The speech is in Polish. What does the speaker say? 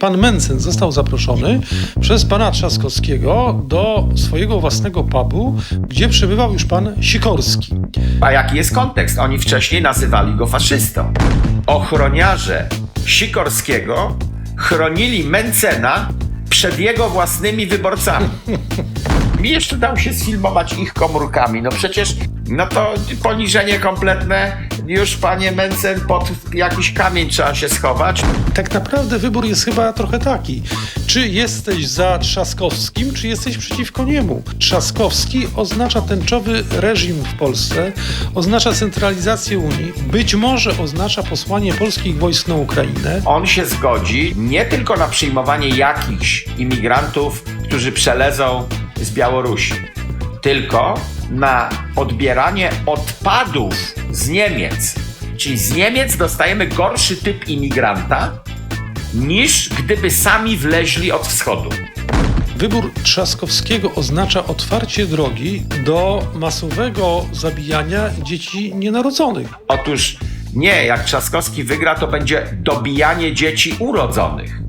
Pan Mencen został zaproszony przez pana Trzaskowskiego do swojego własnego pubu, gdzie przebywał już pan Sikorski. A jaki jest kontekst? Oni wcześniej nazywali go faszystą. Ochroniarze Sikorskiego chronili Mencena przed jego własnymi wyborcami. Mi jeszcze dał się sfilmować ich komórkami. No przecież, no to poniżenie kompletne. Już panie Mencen pod jakiś kamień trzeba się schować. Tak naprawdę wybór jest chyba trochę taki. Czy jesteś za Trzaskowskim, czy jesteś przeciwko niemu? Trzaskowski oznacza tęczowy reżim w Polsce, oznacza centralizację Unii, być może oznacza posłanie polskich wojsk na Ukrainę. On się zgodzi nie tylko na przyjmowanie jakichś imigrantów, którzy przelezą z Białorusi, tylko na odbieranie odpadów z Niemiec. Czyli z Niemiec dostajemy gorszy typ imigranta, niż gdyby sami wleźli od wschodu. Wybór Trzaskowskiego oznacza otwarcie drogi do masowego zabijania dzieci nienarodzonych. Otóż nie, jak Trzaskowski wygra, to będzie dobijanie dzieci urodzonych.